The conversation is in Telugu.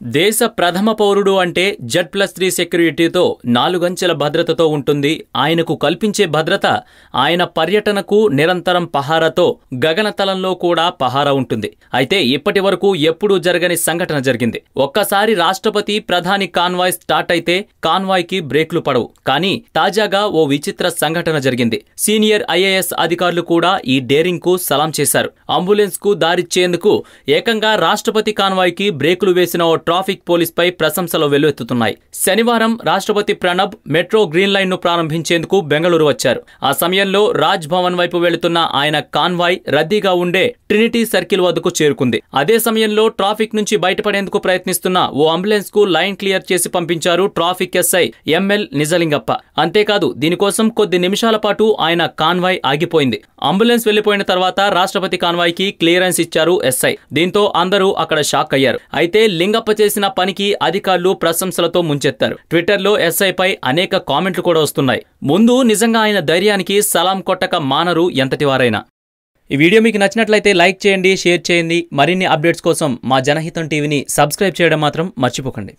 దేశ ప్రథమ పౌరుడు అంటే జెడ్ ప్లస్ త్రీ సెక్యూరిటీతో నాలుగంచెల భద్రతతో ఉంటుంది. ఆయనకు కల్పించే భద్రత ఆయన పర్యటనకు నిరంతరం పహారాతో గగనతలంలో కూడా పహారా ఉంటుంది. అయితే ఇప్పటి వరకు ఎప్పుడూ జరగని సంఘటన జరిగింది. ఒక్కసారి రాష్ట్రపతి ప్రధాని కాన్వాయ్ స్టార్ట్ అయితే కాన్వాయ్కి బ్రేక్లు పడవు. కానీ తాజాగా ఓ విచిత్ర సంఘటన జరిగింది. సీనియర్ ఐఏఎస్ అధికారులు కూడా ఈ డేరింగ్కు సలాం చేశారు. అంబులెన్స్కు దారిచ్చేందుకు ఏకంగా రాష్ట్రపతి కాన్వాయ్కి బ్రేకులు వేసిన ఓ ట్రాఫిక్ పోలీస్పై ప్రశంసలు వెల్లువెత్తుతున్నాయి. శనివారం రాష్ట్రపతి ప్రణబ్ మెట్రో గ్రీన్ లైన్ను ప్రారంభించేందుకు బెంగళూరు వచ్చారు. ఆ సమయంలో రాజ్ భవన్ వైపు వెళుతున్న ఆయన కాన్వాయ్ రద్దీగా ఉండే ట్రినిటీ సర్కిల్ వద్దకు చేరుకుంది. అదే సమయంలో ట్రాఫిక్ నుంచి బయటపడేందుకు ప్రయత్నిస్తున్న ఓ అంబులెన్స్కు లైన్ క్లియర్ చేసి పంపించారు ట్రాఫిక్ ఎస్ఐ ఎంఎల్ నిజలింగప్ప. అంతేకాదు దీనికోసం కొద్ది నిమిషాల పాటు ఆయన కాన్వాయ్ ఆగిపోయింది. అంబులెన్స్ వెళ్ళిపోయిన తర్వాత రాష్ట్రపతి కాన్వాయ్కి క్లియరెన్స్ ఇచ్చారు ఎస్ఐ. దీంతో అందరూ అక్కడ షాక్ అయ్యారు. అయితే లింగప్ప చేసిన పనికి అధికారులు ప్రశంసలతో ముంచెత్తారు. ట్విట్టర్లో ఎస్ఐ పై అనేక కామెంట్లు కూడా వస్తున్నాయి. ముందు నిజంగా ఆయన ధైర్యానికి సలాం కొట్టక మానరు ఎంతటివారైనా. ఈ వీడియో మీకు నచ్చినట్లయితే లైక్ చేయండి షేర్ చేయండి. మరిన్ని అప్డేట్స్ కోసం మా జనహితం టీవీని సబ్స్క్రైబ్ చేయడం మాత్రం మర్చిపోకండి.